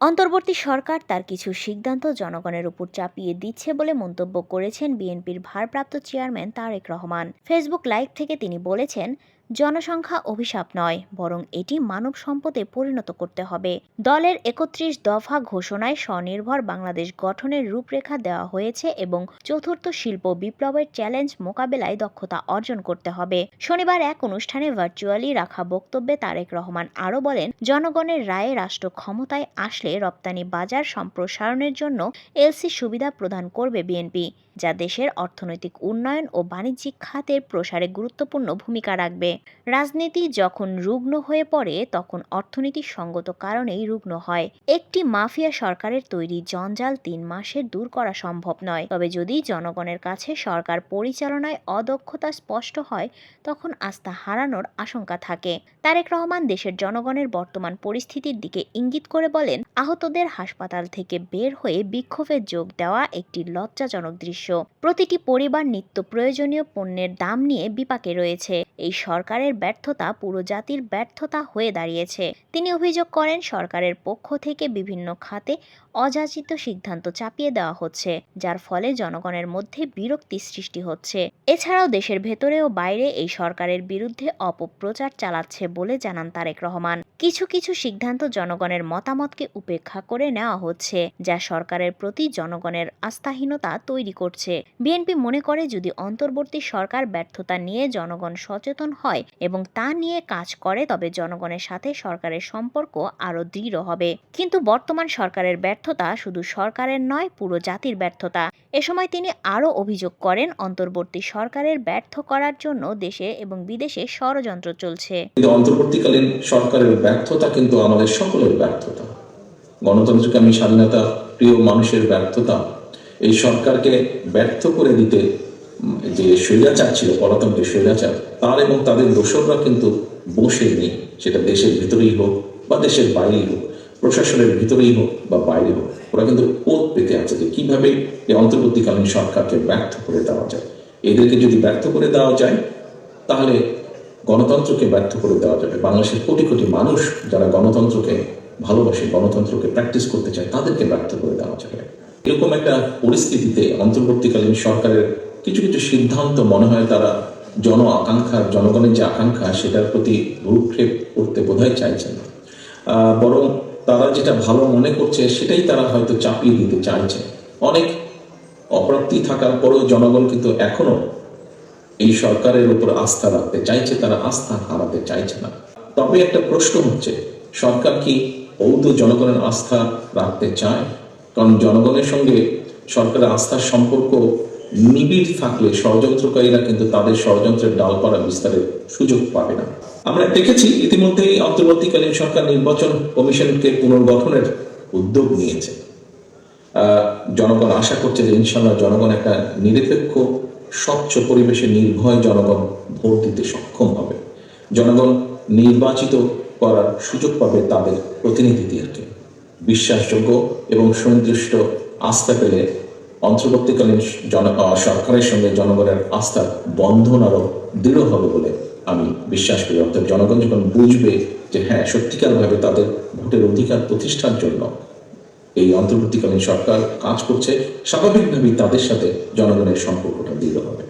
অন্তর্বর্তী সরকার তার কিছু সিদ্ধান্ত জনগণের উপর চাপিয়ে দিচ্ছে বলে মন্তব্য করেছেন বিএনপির ভারপ্রাপ্ত chairman Tarique Rahman. Facebook live থেকে তিনি বলেছেন জনসংখ্যা অভিশাপ নয়, বরং এটি মানব সম্পদে পরিণত করতে হবে। দলের একত্রিশ দফা ঘোষণায় স্বনির্ভর বাংলাদেশ গঠনের রূপরেখা দেওয়া হয়েছে এবং চতুর্থ শিল্প বিপ্লবের চ্যালেঞ্জ মোকাবেলায় দক্ষতা অর্জন করতে হবে। শনিবার এক অনুষ্ঠানে ভার্চুয়ালি রাখা বক্তব্যে তারেক রহমান আরও বলেন, জনগণের রায়ে রাষ্ট্র ক্ষমতায় আসলে রপ্তানি বাজার সম্প্রসারণের জন্য এলসি সুবিধা প্রদান করবে বিএনপি, যা দেশের অর্থনৈতিক উন্নয়ন ও বাণিজ্যিক খাতের প্রসারে গুরুত্বপূর্ণ ভূমিকা রাখবে। রাজনীতি যখন রুগ্ন হয়ে পড়ে, তখন অর্থনীতি সঙ্গত কারণেই রুগ্ন হয়। একটি মাফিয়া সরকারের তৈরি জঞ্জাল তিন মাসে দূর করা সম্ভব নয়। তবে যদি জনগণের কাছে সরকার পরিচালনায় অদক্ষতা স্পষ্ট হয়, তখন আস্থা হারানোর আশঙ্কা থাকে। তারেক রহমান দেশের জনগণের বর্তমান পরিস্থিতির দিকে ইঙ্গিত করে বলেন, আহতদের হাসপাতাল থেকে বের হয়ে বিক্ষোভে যোগ দেওয়া একটি লজ্জাজনক দৃশ্য। প্রতিটি পরিবার নিত্য প্রয়োজনীয় পণ্যের দাম নিয়ে বিপাকে রয়েছে। এই সরকারের ব্যর্থতা পুরো জাতির ব্যর্থতা হয়ে দাঁড়িয়েছে। তিনি অভিযোগ করেন, সরকারের পক্ষ থেকে বিভিন্ন খাতে অযাচিত সিদ্ধান্ত চাপিয়ে দেওয়া হচ্ছে, যার ফলে জনগণের মধ্যে বিরক্তি সৃষ্টি হচ্ছে। এছাড়াও দেশের ভেতরে ও বাইরে এই সরকারের বিরুদ্ধে অপপ্রচার চালাচ্ছে বলে জানান তারেক রহমান। কিছু কিছু সিদ্ধান্ত জনগণের মতামতকে উপেক্ষা করে নেওয়া হচ্ছে, যা সরকারের প্রতি জনগণের আস্থাহীনতা তৈরি করছে। বিএনপি মনে করে যদি অন্তর্বর্তী সরকার ব্যর্থতা নিয়ে জনগণ সচেতন হয় এবং তা নিয়ে কাজ করে, তবে জনগণের সাথে সরকারের সম্পর্ক আরও দৃঢ় হবে। কিন্তু বর্তমান সরকারের ব্যর্থতা শুধু সরকারের নয়, পুরো জাতির ব্যর্থতা। এ সময় তিনি আরও অভিযোগ করেন, অন্তর্বর্তী সরকারের ব্যর্থ করার জন্য দেশে এবং বিদেশে ষড়যন্ত্র চলছে। অন্তর্বর্তীকালীন সরকারের ব্যর্থতা কিন্তু আমাদের সকলের ব্যর্থতা। গণতন্ত্রকামী স্বাধীনতা, প্রিয় মানুষের ব্যর্থতা, এই সরকারকে ব্যর্থ করে দিতে যে স্বৈরাচার ছিল পলাতক স্বৈরাচার, তার এবং তাদের দোসররা কিন্তু বসে নেই সেটা দেশের ভিতরেই হোক বা দেশের বাইরেই হোক, প্রশাসনের ভিতরেই হোক বা বাইরে হোক, ওরা কিন্তু পথ পেতে আছে যে কীভাবে এই অন্তর্বর্তীকালীন সরকারকে ব্যর্থ করে দেওয়া যায়। এদেরকে যদি ব্যর্থ করে দেওয়া যায়, তাহলে গণতন্ত্রকে ব্যর্থ করে দেওয়া যাবে। বাংলাদেশের কোটি কোটি মানুষ যারা গণতন্ত্রকে ভালোবাসে গণতন্ত্রকে প্র্যাকটিস করতে চায় তাদেরকে ব্যর্থ করে দেওয়া যাবে। এরকম একটা পরিস্থিতিতে অন্তর্বর্তীকালীন সরকারের কিছু কিছু সিদ্ধান্ত মনে হয় তারা জন আকাঙ্ক্ষা জনগণের যে আকাঙ্ক্ষা সেটার প্রতি ভূক্ষেপ করতে বোধহয় চাইছেন আহ, বরং তারা যেটা ভালো মনে করছে সেটাই তারা হয়তো চাপিয়ে দিতে চাইছে। অনেক অপ্রাপ্তি থাকার পরেও জনগণ কিন্তু এখনও এই সরকারের উপর আস্থা রাখতে চাইছে, তারা আস্থা হারাতে চাইছে না। তবে একটা প্রশ্ন হচ্ছে, সরকার কি বৌদ্ধ জনগণের আস্থা রাখতে চায়? কারণ জনগণের সঙ্গে সরকারের আস্থার সম্পর্ক নিবিড় থাকলে ষড়যন্ত্রকারীরা কিন্তু তাদের ষড়যন্ত্রের ডালপাড়া বিস্তারের সুযোগ পাবে না। আমরা দেখেছি ইতিমধ্যেই অন্তর্বর্তীকালীন সরকার নির্বাচন কমিশনকে পুনর্গঠনের উদ্যোগ নিয়েছে। জনগণ আশা করছে যে ইনশাল্লাহ জনগণ একটা নিরপেক্ষ স্বচ্ছ পরিবেশে নির্ভয় জনগণ ভোট দিতে সক্ষম হবে। জনগণ নির্বাচিত করার সুযোগ পাবে তাদের প্রতিনিধিদেরকে। বিশ্বাসযোগ্য এবং সুনির্দিষ্ট আস্থা পেলে অন্তর্বর্তীকালীন জন সরকারের সঙ্গে জনগণের আস্থার বন্ধন আরও দৃঢ় হবে বলে আমি বিশ্বাস করি। অর্থাৎ জনগণ যখন বুঝবে যে হ্যাঁ সত্যিকারভাবে তাদের ভোটের অধিকার প্রতিষ্ঠার জন্য এই অন্তর্বর্তীকালীন সরকার কাজ করছে স্বাভাবিকভাবেই তাদের সাথে জনগণের সম্পর্কটা দৃঢ় হবে।